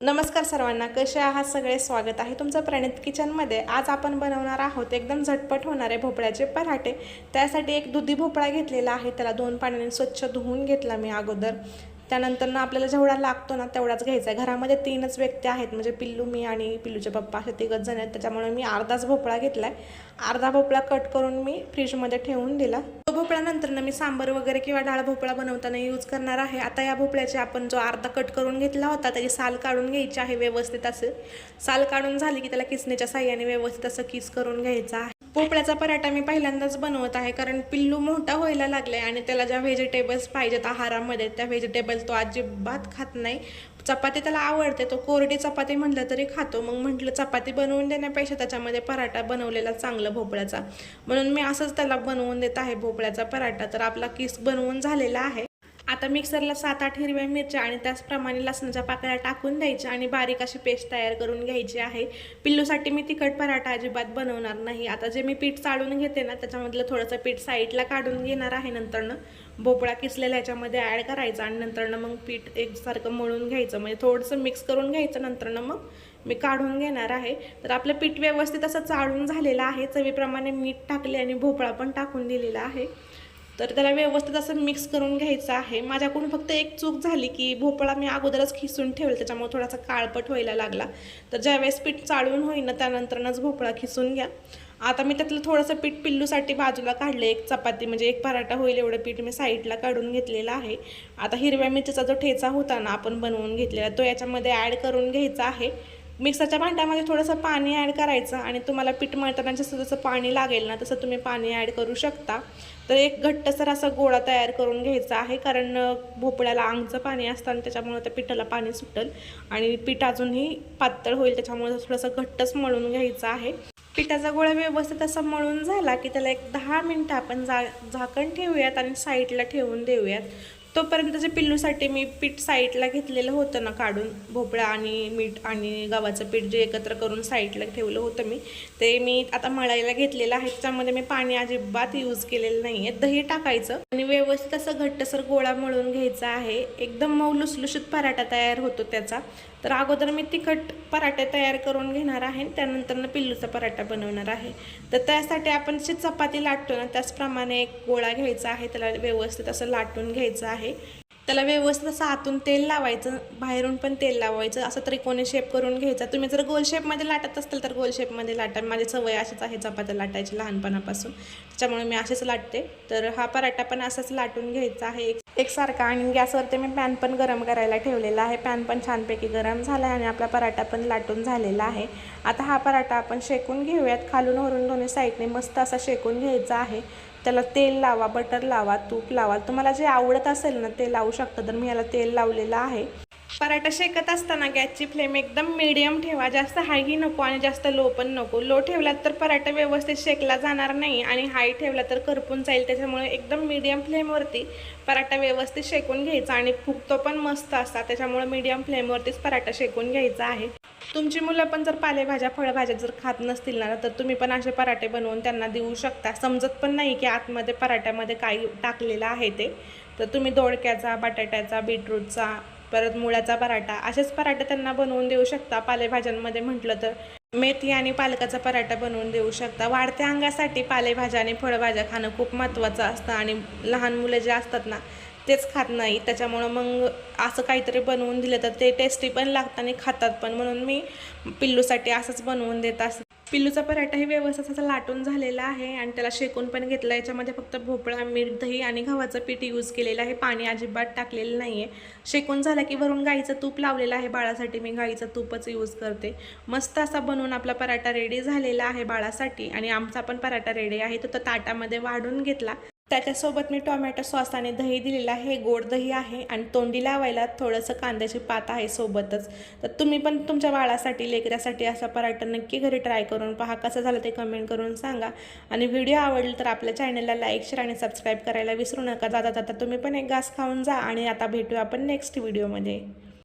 नमस्कार सर्वांना कसे आहात सगळे? स्वागत आहे तुमचं प्रणित किचनमध्ये. आज आपण बनवणार आहोत एकदम झटपट होणारे भोपळ्याचे पराठे. त्यासाठी एक दुधी भोपळा घेतलेला आहे. त्याला दोन पाण्याने स्वच्छ धुवून घेतला मी अगोदर. त्यानंतर ना आपल्याला जेवढा लागतो ना तेवढाच घ्यायचा आहे. घरामध्ये तीनच व्यक्ती आहेत. म्हणजे पिल्लू मी आणि पिल्लूचे पप्पा असे तिघच जण आहेत. त्याच्यामुळे मी अर्धाच भोपळा घेतला आहे अर्धा भोपळा कट करून मी फ्रीजमध्ये ठेवून दिला. तो भोपळ्यानंतर ना मी सांबर वगैरे किंवा डाळ भोपळा बनवताना यूज करणार आहे. आता या भोपळ्याचे आपण जो अर्धा कट करून घेतला होता त्याची साल काढून घ्यायची आहे व्यवस्थित असे. साल काढून झाली की त्याला किसण्याच्या साह्याने व्यवस्थित असं किस करून घ्यायचा आहे. भोपळ्याचा पराठा मी पहिल्यांदाच बनवत आहे कारण पिल्लू मोठा व्हायला लागलाय आणि त्याला ज्या व्हेजिटेबल्स पाहिजेत आहारामध्ये त्या व्हेजिटेबल्स तो अजिबात खात नाही. चपाती त्याला आवडते तो कोरडी चपाती म्हटलं तरी खातो. मग म्हटलं चपाती बनवून देण्यापेक्षा त्याच्यामध्ये पराठा बनवलेला चांगलं भोपळ्याचा. म्हणून मी असंच त्याला बनवून देत आहे भोपळ्याचा पराठा. तर आपला किस बनवून झालेला आहे. आता मिक्सरला सात आठ हिरव्या मिरच्या आणि त्याचप्रमाणे लसणाच्या पाकळ्या टाकून द्यायच्या आणि बारीक अशी पेस्ट तयार करून घ्यायची आहे. पिल्लूसाठी मी तिखट पराठा अजिबात बनवणार नाही. आता जे मी पीठ चाळून घेते ना त्याच्यामधलं थोडंसं पीठ साईडला काढून घेणार आहे नंतरनं. भोपळा किसलेला याच्यामध्ये ॲड करायचा आणि नंतरनं मग पीठ एकसारखं मळून घ्यायचं. म्हणजे थोडंसं मिक्स करून घ्यायचं नंतरनं मग मी काढून घेणार आहे. तर आपलं पीठ व्यवस्थित असं चाळून झालेलं आहे. चवीप्रमाणे मीठ टाकले आणि भोपळा पण टाकून दिलेला आहे. तर त्याला व्यवस्थित असं मिक्स करून घ्यायचं आहे. माझ्याकडून फक्त एक चूक झाली की भोपळा मी अगोदरच खिसून ठेवला त्याच्यामुळे थोडासा काळपट व्हायला लागला. तर ज्यावेळेस पीठ चाळून होईल ना त्यानंतरनंच भोपळा खिसून घ्या. आता मी त्यातलं थोडंसं पीठ पिल्लूसाठी बाजूला काढलं एक चपाती म्हणजे एक पराठा होईल एवढं पीठ मी साईडला काढून घेतलेलं आहे. आता हिरव्या मिरचीचा जो ठेचा होता ना आपण बनवून घेतलेला तो याच्यामध्ये ॲड करून घ्यायचा आहे. मिक्सरच्या भांड्यामध्ये थोडंसं पाणी ॲड करायचं आणि तुम्हाला पीठ मळताना जसं जसं पाणी लागेल ना तसं तुम्ही पाणी ॲड करू शकता. तर एक घट्टसर असा गोळा तयार करून घ्यायचा आहे कारण भोपळ्याला अंगचं पाणी असतं आणि त्याच्यामुळे त्या पिठाला पाणी सुटेल आणि पीठ अजूनही पातळ होईल त्याच्यामुळे थोडंसं घट्टच मळून घ्यायचं आहे. पिठाचा गोळा व्यवस्थित असा मळून झाला की त्याला एक दहा मिनटं आपण जा झाकण ठेवूयात आणि साईडला ठेवून देऊयात. तोपर्यंत जे पिल्लूसाठी मी पीठ साईडला घेतलेलं होतं ना काढून भोपळा आणि मीठ आणि गव्हाचं पीठ जे एकत्र करून साईडला ठेवलं होतं मी ते मी आता मळायला घेतलेलं आहे. त्याच्यामध्ये मी पाणी अजिबात यूज केलेलं नाही आहे दही टाकायचं आणि व्यवस्थित असं घट्टसर गोळा मळून घ्यायचा आहे. एकदम मऊ लुसलुशीत पराठा तयार होतो त्याचा. तर अगोदर मी तिखट पराठे तयार करून घेणार आहे त्यानंतर पिल्लूचा पराठा बनवणार आहे. तर त्यासाठी आपण जी चपाती लाटतो ना त्याचप्रमाणे एक गोळा घ्यायचा आहे त्याला व्यवस्थित असं लाटून घ्यायचं आहे. त्याला व्यवस्थित असं आतून तेल लावायचं बाहेरून पण तेल लावायचं असं त्रिकोणी शेप करून घ्यायचा. तुम्ही जर गोल शेपमध्ये लाटत असाल तर गोल शेपमध्ये लाटा. माझी सवय अशीच आहे चपात्या लाटायची लहानपणापासून. त्याच्यामुळे मी असेच लाटते. तर हा पराठा पण असाच लाटून घ्यायचा आहे. एक एकसारखा आणि गॅसवरती मी पॅन पण गरम करायला ठेवलेला आहे. पॅन पण छानपैकी गरम झाला आहे आणि आपला पराठा पण लाटून झालेला आहे. आता हा पराठा आपण शेकून घेऊयात. खालून वरून दोन्ही साईडने मस्त असा शेकून घ्यायचा आहे. त्याला तेल लावा बटर लावा तूप लावा. तुम्हाला जे आवडत असेल ना ते लावू शकता. तर मी याला तेल लावलेलं आहे. पराठा शेकत असताना गॅसची फ्लेम एकदम मीडियम ठेवा. जास्त हायही नको आणि जास्त लो पण नको. लो ठेवला तर पराठा व्यवस्थित शेकला जाणार नाही आणि हाय ठेवला तर करपून जाईल. त्याच्यामुळे एकदम मीडियम फ्लेमवरती पराठा व्यवस्थित शेकून घ्यायचा आणि फुगतो पण मस्त असतात त्याच्यामुळे मीडियम फ्लेमवरतीच पराठा शेकून घ्यायचा आहे. तुमची मुलं पण जर पालेभाज्या फळभाज्या जर खात नसतील ना तर तुम्ही पण असे पराठे बनवून त्यांना देऊ शकता. समजत पण नाही की आतमध्ये पराठ्यामध्ये काही टाकलेलं आहे ते. तर तुम्ही दोडक्याचा बटाट्याचा बीटरूटचा परत मुळ्याचा पराठा. असेच पराठे त्यांना बनवून देऊ शकता. पालेभाज्यांमध्ये म्हटलं तर मेथी आणि पालकाचा पराठा बनवून देऊ शकता. वाढत्या अंगासाठी पालेभाज्या आणि फळभाज्या खाणं खूप महत्त्वाचं असतं आणि लहान मुलं जे असतात ना तेच खात नाही. त्याच्यामुळं मग असं काहीतरी बनवून दिलं तर ते टेस्टी पण लागतं आणि खातात पण. म्हणून मी पिल्लूसाठी असंच बनवून देत असं पिल्लूचा पराठाही व्यवस्थित असा लाटून झालेला आहे आणि त्याला शेकून पण घेतला. याच्यामध्ये फक्त भोपळा मीठ दही आणि गव्हाचं पीठ यूज केलेलं आहे. पाणी अजिबात टाकलेलं नाही आहे शेकून झाला की वरून गाईचं तूप लावलेलं आहे बाळासाठी. मी गाईचं तूपच यूज करते. मस्त असा बनवून आपला पराठा रेडी झालेला आहे बाळासाठी आणि आमचा पण पराठा रेडी आहे. तो ताटामध्ये वाढून घेतला. त्याच्यासोबत मी टोमॅटो सॉस आणि दही दिलेलं आहे. गोड दही आहे आणि तोंडी लावायला थोडंसं कांद्याची पात आहे सोबतच. तर तुम्ही पण तुमच्या बाळासाठी लेकऱ्यासाठी असा पराठा नक्की घरी ट्राय करून पहा. कसं झालं ते कमेंट करून सांगा. आणि व्हिडिओ आवडला तर आपल्या चॅनलला लाईक शेअर आणि सबस्क्राईब करायला विसरू नका. जाता जाता तुम्ही पण एक घास खाऊन जा आणि आता भेटू आपण नेक्स्ट व्हिडिओमध्ये